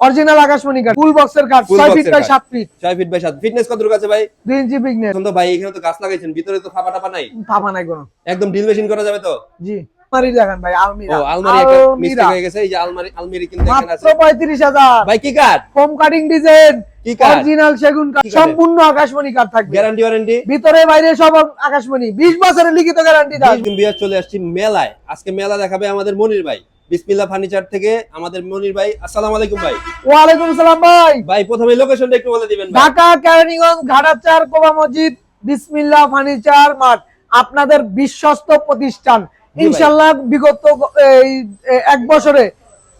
Original আকাশমণি কাঠ ফুল বক্সের কাঠ 6 ফিট বাই 7 ফিট ছয় ফিট বাই সাত ফিটনেস কত আছে ভাই? 2 ইঞ্চি এখন তো ভাই এখানে তো গাছ লাগাইছেন ভিতরে তো ফাঁপা টাপা নাই। পাবা নাই কোনো। একদম ড্রিল মেশিন করা যাবে তো? জি। আলমারি দেখেন ভাই ও আলমারি একটা মিস্টেক হয়ে গেছে এই যে আলমারি আলমারি কিন্তু এখানে মাত্র 35000 ভাই কি কাঠ? ফোম কাটিং ডিজাইন কি কাঠ? অরিজিনাল সেগুন কাঠ। সম্পূর্ণ আকাশমণি কাঠ থাকবে। গ্যারান্টি ওয়ারেন্টি ভিতরে বাইরে সব আকাশমণি। 20 বছরের লিখিত গ্যারান্টি থাকবে বিয়ার চলে আসছি মেলায়। আজকে মেলা দেখাবে আমাদের মনির ভাই। বিসমিল্লাহ ফার্নিচার থেকে আমাদের মনির ভাই আসসালামু আলাইকুম ভাই। ওয়ালাইকুম সালাম ভাই। ভাই প্রথমে লোকেশনটা একটু বলে দিবেন ঢাকা কেরানীগঞ্জ ঘাটাচার কোবা মসজিদ বিসমিল্লাহ ফার্নিচার মার্ট আপনাদের বিশ্বস্ত প্রতিষ্ঠান। ভাই। ইনশাল্লাহ বিগত এই এক বছরে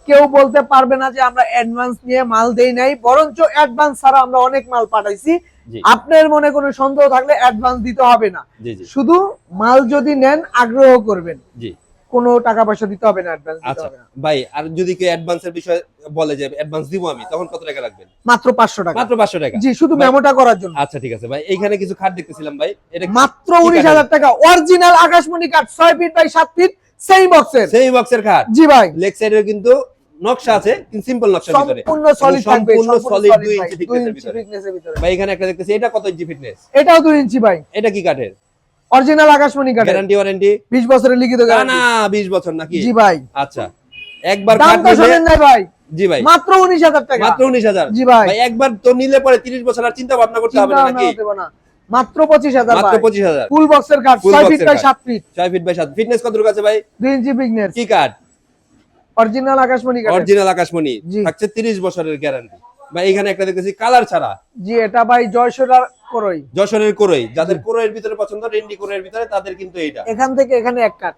কেউ বলতে পারবে না যে আমরা অ্যাডভান্স নিয়ে মাল দেই নাই বরঞ্চ অ্যাডভান্স ছাড়া আমরা অনেক মাল পাঠাইছি। আপনার মনে কোনো সন্দেহ থাকলে অ্যাডভান্স দিতে হবে না। শুধু মাল যদি নেন আগ্রহ করবেন। জি। কোনো টাকা পয়সা দিতে হবে না অ্যাডভান্স দিতে আচ্ছা হবে না। ভাই আর যদি কেউ অ্যাডভান্সের বিষয়ে বলে যে অ্যাডভান্স দিব আমি তখন কত টাকা রাখবেন? মাত্র পাঁচশো টাকা। মাত্র পাঁচশো টাকা। জি শুধু মেমোটা করার জন্য। আচ্ছা ঠিক আছে ভাই এইখানে কিছু খাট দেখতেছিলাম ভাই এটা মাত্র কি উনিশ কাঠের? হাজার টাকা অরিজিনাল আকাশমণি কাঠ ছয় ফিট বাই সাত ফিট সেই বক্সের সেই বক্সের খাট জি ভাই। লেগ সাইডের কিন্তু নকশা আছে সিম্পল নকশার ভিতরে। সম্পূর্ণ সলিড থাকবে সম্পূর্ণ দুই ভাই, ইঞ্চি দুই thickness এর ভিতরে। এর। ভাই এখানে একটা দেখতেছি এটা কত ইঞ্চি ফিটনেস এটাও দুই ইঞ্চি ভাই। এটা কি কাঠের অরিজিনাল আকাশমণি কাঠ গ্যারান্টি ওয়ারেন্টি বিশ বছরের লিখিত গ্যারান্টি না 20 বছর নাকি? জি ভাই। আচ্ছা। একবার দাম তো শোনেন নাই ভাই। জি ভাই। মাত্র উনিশ হাজার টাকা। মাত্র 19000 জি ভাই। ভাই একবার তো নিলে পরে 30 বছর আর চিন্তা ভাবনা করতে হবে না নাকি? না। মাত্র পঁচিশ হাজার মাত্র 25000 ফুল বক্সের কাঠ Full ছয় ফিট বাই কাঠ। সাত ফিট 6 ফিট বাই 7 ফিটনেস কত আছে ভাই? দুই ইঞ্চি বিগনেস কি কাঠ অরিজিনাল আকাশমণি কাঠ অরিজিনাল আকাশমণি থাকছে 30 বছরের গ্যারান্টি ভাই এখানে একটা দেখতেছি কালার ছাড়া। জি এটা ভাই জয়সরার করই। যশোরের কোরই। যাদের করইয়ের ভিতরে পছন্দ রেন্ডি করইয়ের ভিতরে তাদের কিন্তু এইটা। এখান থেকে এখানে এক কাট।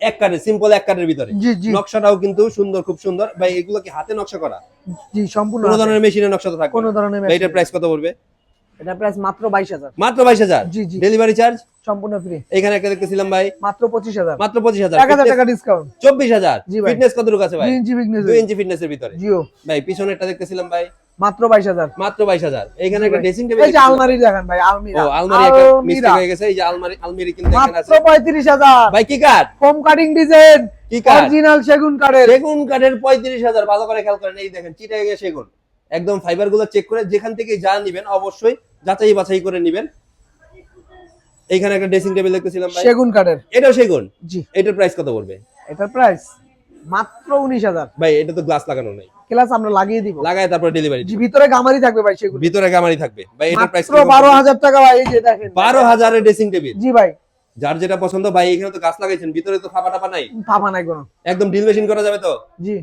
এক কাটে সিম্পল এক কাটের ভিতরে। জি জি। নকশাটাও কিন্তু সুন্দর খুব সুন্দর। ভাই এগুলো কি হাতে নকশা করা? জি সম্পূর্ণ কোন ধরনের মেশিনে নকশা তো থাকে কোনো ধরনের এটার প্রাইস কত পড়বে? এটা প্রাইস মাত্র বাইশ হাজার। মাত্র বাইশ হাজার? জি, জি। ডেলিভারি চার্জ সম্পূর্ণ ফ্রি এখানে একটা দেখতেছিলাম ভাই। মাত্র পঁচিশ হাজার। মাত্র পঁচিশ হাজার। টাকা ডিসকাউন্ট চব্বিশ হাজার। জি ভাই। ফিটনেস কত আছে ভাই? দুই ইঞ্চি বিগনেস দুই ইঞ্চি ফিটনেস ভিতরে। জিও। ভাই পিছনে দেখতেছিলাম ভাই। মাত্র বাইশ হাজার। মাত্র বাইশ হাজার। এখানে একটা ভাই। ড্রেসিং এই যে আলমারি দেখেন ভাই আলমিরা। ও আলমারি একটা মিস্টেক হয়ে গেছে। এই যে আলমারি আলমারি কিন্তু এখানে আছে। পঁয়ত্রিশ হাজার। ভাই কি কাঠ ফোম কাটিং ডিজাইন কি কাঠ অরিজিনাল সেগুন কাঠের সেগুন ভালো করে খেয়াল করেন। এই দেখেন চিটাগে সেগুন। একদম ফাইবারগুলো চেক করে যেখান থেকে যা নিবেন অবশ্যই যাচাই বাছাই করে নিবেন। এইখানে একটা ড্রেসিং টেবিল দেখতেছিলাম ভাই। সেগুন কাঠের। এটাও সেগুন? জি। এটার প্রাইস কত পড়বে? এটার প্রাইস মাত্র উনিশ হাজার। ভাই এটা তো গ্লাস লাগানো নাই। ক্লাস আমরা লাগিয়ে দিব। লাগায় তারপর ডেলিভারি জি ভিতরে গামারি থাকবে ভাই সেগুন। ভিতরে গামারি থাকবে। ভাই এটার প্রাইস মাত্র বারো হাজার টাকা ভাই এই যে দেখেন। বারো হাজারের ড্রেসিং টেবিল জি ভাই। যার যেটা পছন্দ ভাই এখানে তো গাছ লাগাইছেন ভিতরে তো ফাঁপা টাপা নাই। পাবা নাই কোনো। একদম ড্রিল মেশিন করা যাবে তো? জি।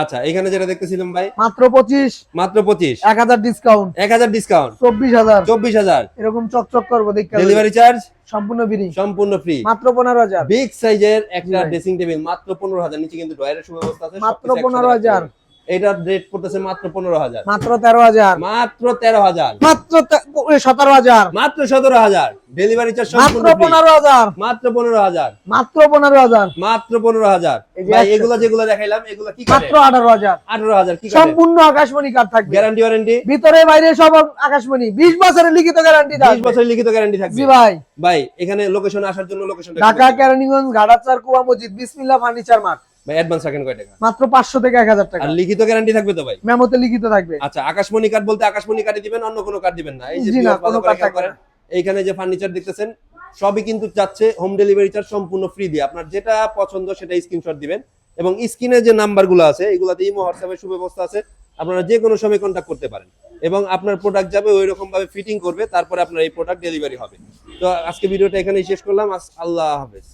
আচ্ছা এখানে যেটা দেখতেছিলাম ভাই মাত্র পঁচিশ মাত্র পঁচিশ। এক হাজার ডিসকাউন্ট এক হাজার ডিসকাউন্ট চব্বিশ হাজার। চব্বিশ হাজার। এরকম চকচক করব ডেলিভারি চার্জ সম্পূর্ণ ফ্রি সম্পূর্ণ ফ্রি মাত্র পনেরো হাজার। বিগ সাইজের একটা ড্রেসিং টেবিল মাত্র পনেরো হাজার। নিচে কিন্তু ড্রয়ারের সুব্যবস্থা আছে মাত্র পনেরো একসাথে 15,000 রাখতে হবে। এটার রেট পড়তেছে মাত্র পনেরো হাজার। মাত্র তেরো হাজার। মাত্র তেরো হাজার। মাত্র সতেরো হাজার। মাত্র সতেরো হাজার। ডেলিভারি চার্জ মাত্র পনেরো হাজার। মাত্র পনেরো হাজার। মাত্র পনেরো হাজার। মাত্র পনেরো হাজার। এগুলো যেগুলো দেখাইলাম এগুলো কি মাত্র আঠারো হাজার। আঠারো হাজার কি সম্পূর্ণ আকাশমণি কাঠ থাকবে। গ্যারান্টি ওয়ারেন্টি ভিতরে বাইরে সব আকাশমণি। বিশ বছরের লিখিত গ্যারান্টি বিশ বছর লিখিত গ্যারান্টি থাকবে। জি ভাই। ভাই এখানে লোকেশন আসার জন্য লোকেশন ঢাকা কেরানীগঞ্জ ঘাটাচার কুয়া মসজিদ বিসমিল্লা ফার্নিচার মার্ট অ্যাডভান্স রাখেন কয় টাকা? মাত্র পাঁচশো থেকে এক হাজার টাকা। আর লিখিত গ্যারান্টি থাকবে তো ভাই? মেমোতে লিখিত থাকবে। আচ্ছা আকাশমণি কার্ড বলতে আকাশমণি কার্ডে দিবেন অন্য কোনো কার্ড দিবেন না। এই যে জি না, viewers ভালো কোনো করে card খেয়াল থাকবে করেন এইখানে যে ফার্নিচার দেখতেছেন সবই কিন্তু যাচ্ছে হোম ডেলিভারি চার্জ সম্পূর্ণ ফ্রি দিয়ে। আপনার যেটা পছন্দ সেটা স্ক্রিনশট দিবেন এবং স্ক্রিনে যে নাম্বারগুলো আছে এগুলাতে ইমো হোয়াটসঅ্যাপের সুব্যবস্থা আছে আপনারা যে কোনো সময় কন্ট্যাক্ট করতে পারেন। এবং আপনার প্রোডাক্ট যাবে ওই রকম ভাবে ফিটিং করবে তারপরে আপনার এই প্রোডাক্ট ডেলিভারি হবে। তো আজকে ভিডিওটা এখানেই শেষ করলাম। আল্লাহ হাফেজ।